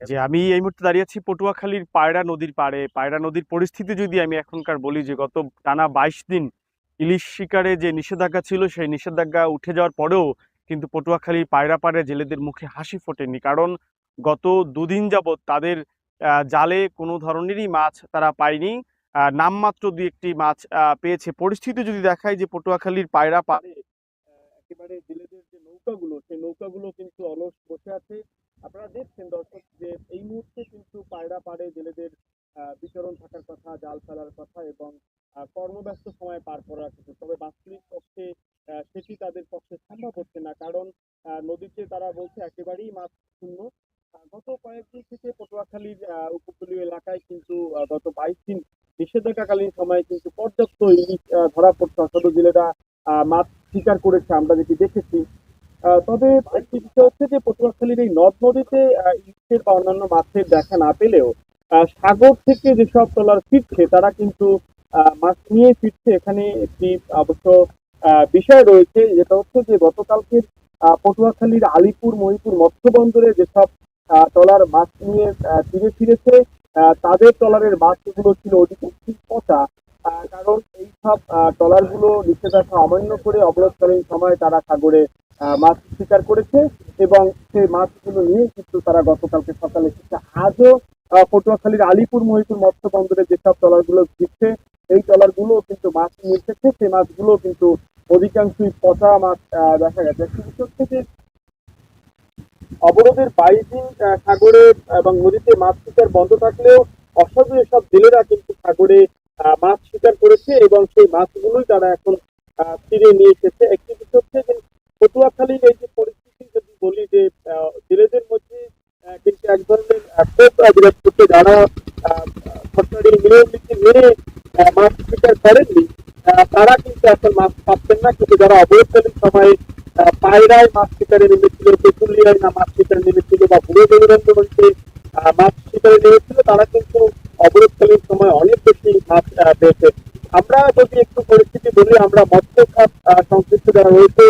যে আমি এই মুহূর্তে দাঁড়িয়ে আছি পটুয়াখালীর পায়রা নদীর পাড়ে। পায়রা নদীর পরিস্থিতি যদি আমি এখনকার বলি যে গত টানা বাইশ দিন ইলিশ শিকারে যে নিষেধাজ্ঞা ছিল, সেই নিষেধাজ্ঞা উঠে যাওয়ার পরেও কিন্তু পটুয়াখালীর পায়রা পাড়ে জেলেদের মুখে হাসি ফোটেনি। কারণ গত দুদিন যাবৎ তাদের জালে কোনো ধরনেরই মাছ তারা পায়নি। নামমাত্র দু একটি মাছ পেয়েছে। পরিস্থিতি যদি দেখায় যে পটুয়াখালীর পায়রা পাড়ে একেবারে জেলেদের যে নৌকাগুলো, সেই নৌকাগুলো কিন্তু অলস বসে আছে। আপনারা দেখছেন দর্শক যে এই মুহূর্তে কিন্তু পায়রা পাড়ে জেলেদের বিচরণ থাকার কথা, জাল ফেলার কথা এবং কর্মব্যস্ত সময় পার করার কথা। তবে বাস্তবিক পক্ষে সেটি তাদের পক্ষে সম্ভব হচ্ছে না। কারণ নদীতে তারা বলছে একেবারেই মাছ শূন্য। গত কয়েকদিন থেকে পটুয়াখালীর উপকূলীয় এলাকায় কিন্তু গত বাইশ দিন নিষেধাজ্ঞাকালীন সময়ে কিন্তু পর্যাপ্ত ইলিশ ধরা পড়ছে। অসাধু জেলেরা মাছ শিকার করেছে। আমরা যেটি দেখেছি তবে একটি বিষয় হচ্ছে যে পটুয়াখালীর এই নদ নদীতে ইলিশের বা অন্যান্য মাছের দেখা না পেলেও সাগর থেকে যেসব ট্রলার ফিরছে তারা কিন্তু মাছ নিয়ে ফিরছে। এখানে একটি অবশ্য বিষয় রয়েছে যেটা হচ্ছে যে গতকালকে আহ, পটুয়াখালীর আলিপুর মহিপুর মৎস্য বন্দরে যেসব ট্রলার মাছ নিয়ে তীরে ফিরেছে তাদের ট্রলারের মাছগুলো ছিল অধিকাংশ পচা কারণ এইসব ট্রলারগুলো নিষেধাজ্ঞা অমান্য করে অবরোধকালীন সময় তারা সাগরে মাছ শিকার করেছে এবং সেই মাছগুলো নিয়ে কিন্তু তারা গতকালকে সকালে এসেছে। আজও পটুয়াখালীর আলিপুর মহিপুর মৎস্য বন্দরে যেসব ট্রলারগুলো ফিরছে এই ট্রলারগুলো কিন্তু মাছ নিয়ে এসেছে। সেই মাছগুলো কিন্তু অধিকাংশই পচা মাছ দেখা গেছে। হচ্ছে যে অবরোধের বাইশ দিন সাগরে এবং নদীতে মাছ শিকার বন্ধ থাকলেও অসাধু এসব জেলেরা কিন্তু সাগরে মাছ শিকার করেছে এবং সেই মাছগুলোই তারা এখন ফিরে নিয়ে এসেছে। একটি বিষয় হচ্ছে যে পটুয়াখালীর এই যে পরিস্থিতি, যদি বলি যে জেলেদের মধ্যে কিন্তু এক ধরনের ক্ষোভ করছে, যারা সরকারি নিয়ম মেনে মাছ শিকার করেননি তারা কিন্তু এখন মাছ পাচ্ছেন না, কিন্তু যারা অবরোধকালীন সময়ে পায়রায় মাছ শিকারে নেমেছিল, তেঁতুলিয়ায় না মাছ শিকারে নেমেছিল বা বুড়ো দেবীরঞ্জনকে মাছ শিকারে নেমেছিল, তারা কিন্তু অবরোধকালীন সময় অনেক বেশি মাছ পেয়েছে। আমরা যদি একটু পরিস্থিতি বলি, আমরা মৎস্য খাত সংশ্লিষ্ট যারা রয়েছে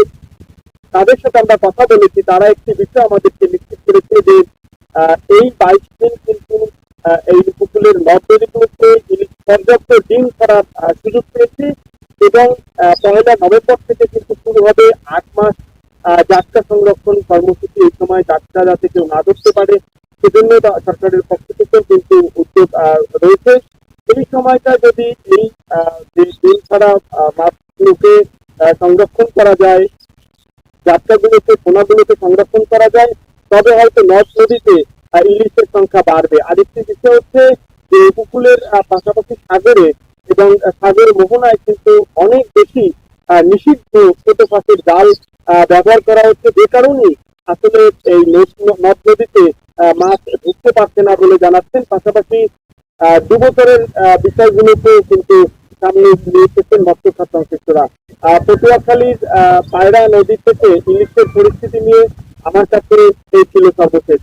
তাদের সাথে আমরা কথা বলেছি, তারা একটি বিষয় আমাদেরকে নিশ্চিত করেছে যে এই বাইশ দিন কিন্তু এই উপকূলের নদ নদীগুলোতে ইলিশ পর্যাপ্ত ডিম করার সুযোগ পেয়েছে এবং পয়লা নভেম্বর থেকে কিন্তু শুরু হবে আট মাস যাত্রা সংরক্ষণ কর্মসূচি। এই সময় যাত্রা যাতে কেউ না ধরতে পারে, সেজন্য সরকারের পক্ষ থেকেও কিন্তু উদ্যোগ রয়েছে। এই সময়টা যদি এই ডিম ছাড়া মাছগুলোকে সংরক্ষণ করা যায় যাত্রাগুলোকে পোনাগুলোকে সংরক্ষণ করা যায় তবে হয়তো নদ নদীতে ইলিশের সংখ্যা বাড়বে। আরেকটি বিষয় হচ্ছে যে উপকূলের পাশাপাশি সাগরে এবং সাগর মোহনায় কিন্তু অনেক বেশি নিষিদ্ধ ছোট ফাঁসের জাল ব্যবহার করা হচ্ছে যে কারণেই আসলে এই নদ- নদ নদীতে মাছ ঢুকতে পারছে না বলে জানাচ্ছেন। পাশাপাশি আহ, বিষয়গুলোকেও কিন্তু সামনে নিয়ে এসেছেন মৎস্য খাত সংশ্লিষ্টরা পটুয়াখালীর পায়রা নদী থেকে ইলিশের পরিস্থিতি নিয়ে আমার কাছে এই ছিল সর্বশেষ।